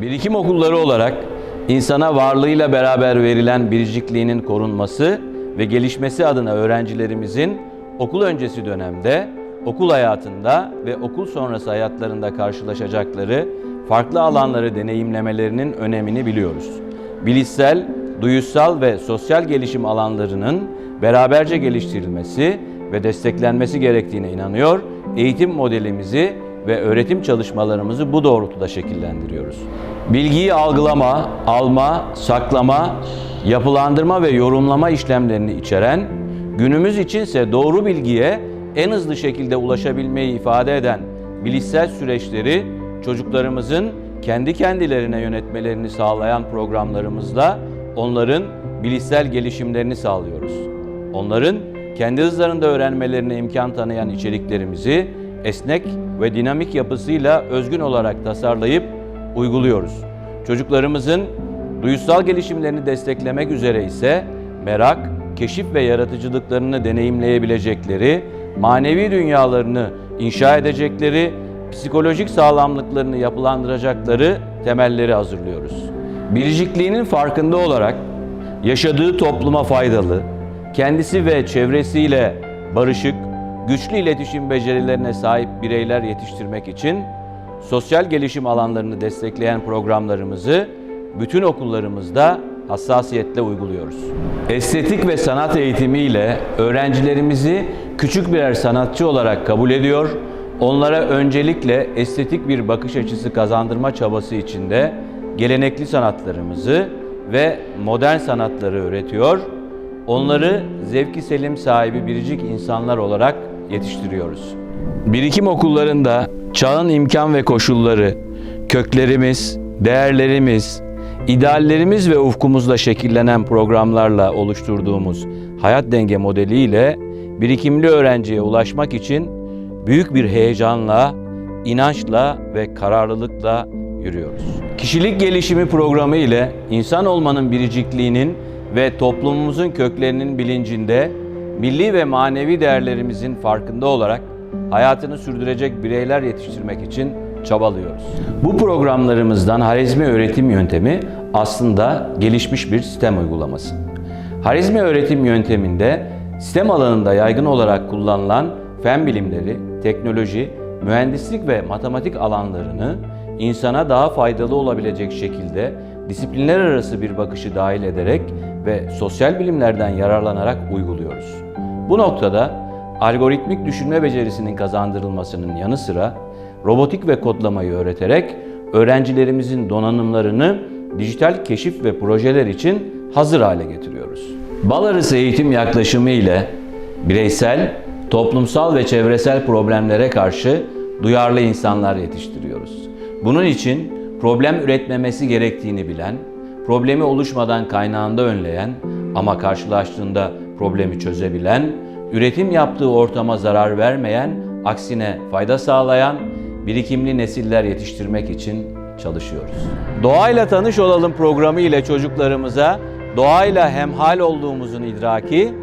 Birikim okulları olarak insana varlığıyla beraber verilen biricikliğinin korunması ve gelişmesi adına öğrencilerimizin okul öncesi dönemde, okul hayatında ve okul sonrası hayatlarında karşılaşacakları farklı alanları deneyimlemelerinin önemini biliyoruz. Bilişsel, duyusal ve sosyal gelişim alanlarının beraberce geliştirilmesi ve desteklenmesi gerektiğine inanıyor. Eğitim modelimizi ve öğretim çalışmalarımızı bu doğrultuda şekillendiriyoruz. Bilgiyi algılama, alma, saklama, yapılandırma ve yorumlama işlemlerini içeren, günümüz içinse doğru bilgiye en hızlı şekilde ulaşabilmeyi ifade eden bilişsel süreçleri çocuklarımızın kendi kendilerine yönetmelerini sağlayan programlarımızla onların bilişsel gelişimlerini sağlıyoruz. Onların kendi hızlarında öğrenmelerine imkan tanıyan içeriklerimizi esnek ve dinamik yapısıyla özgün olarak tasarlayıp uyguluyoruz. Çocuklarımızın duyusal gelişimlerini desteklemek üzere ise merak, keşif ve yaratıcılıklarını deneyimleyebilecekleri, manevi dünyalarını inşa edecekleri, psikolojik sağlamlıklarını yapılandıracakları temelleri hazırlıyoruz. Biricikliğinin farkında olarak yaşadığı topluma faydalı, kendisi ve çevresiyle barışık, güçlü iletişim becerilerine sahip bireyler yetiştirmek için sosyal gelişim alanlarını destekleyen programlarımızı bütün okullarımızda hassasiyetle uyguluyoruz. Estetik ve sanat eğitimiyle öğrencilerimizi küçük birer sanatçı olarak kabul ediyor, onlara öncelikle estetik bir bakış açısı kazandırma çabası içinde gelenekli sanatlarımızı ve modern sanatları öğretiyor, onları zevki selim sahibi biricik insanlar olarak yetiştiriyoruz. Birikim okullarında çağın imkan ve koşulları, köklerimiz, değerlerimiz, ideallerimiz ve ufkumuzla şekillenen programlarla oluşturduğumuz hayat denge modeliyle birikimli öğrenciye ulaşmak için büyük bir heyecanla, inançla ve kararlılıkla yürüyoruz. Kişilik gelişimi programı ile insan olmanın biricikliğinin ve toplumumuzun köklerinin bilincinde milli ve manevi değerlerimizin farkında olarak hayatını sürdürecek bireyler yetiştirmek için çabalıyoruz. Bu programlarımızdan Harizmi öğretim yöntemi aslında gelişmiş bir sistem uygulaması. Harizmi öğretim yönteminde sistem alanında yaygın olarak kullanılan fen bilimleri, teknoloji, mühendislik ve matematik alanlarını insana daha faydalı olabilecek şekilde disiplinler arası bir bakışı dahil ederek ve sosyal bilimlerden yararlanarak uyguluyoruz. Bu noktada algoritmik düşünme becerisinin kazandırılmasının yanı sıra robotik ve kodlamayı öğreterek öğrencilerimizin donanımlarını dijital keşif ve projeler için hazır hale getiriyoruz. Bal eğitim yaklaşımı ile bireysel, toplumsal ve çevresel problemlere karşı duyarlı insanlar yetiştiriyoruz. Bunun için problem üretmemesi gerektiğini bilen, problemi oluşmadan kaynağında önleyen ama karşılaştığında problemi çözebilen, üretim yaptığı ortama zarar vermeyen, aksine fayda sağlayan birikimli nesiller yetiştirmek için çalışıyoruz. Doğayla Tanış Olalım programı ile çocuklarımıza doğayla hemhal olduğumuzun idraki,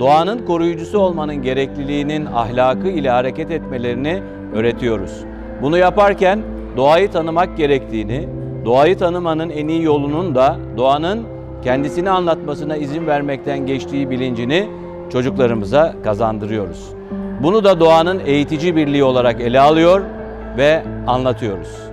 doğanın koruyucusu olmanın gerekliliğinin ahlakı ile hareket etmelerini öğretiyoruz. Bunu yaparken doğayı tanımak gerektiğini, doğayı tanımanın en iyi yolunun da doğanın kendisini anlatmasına izin vermekten geçtiği bilincini çocuklarımıza kazandırıyoruz. Bunu da doğanın eğitici birliği olarak ele alıyor ve anlatıyoruz.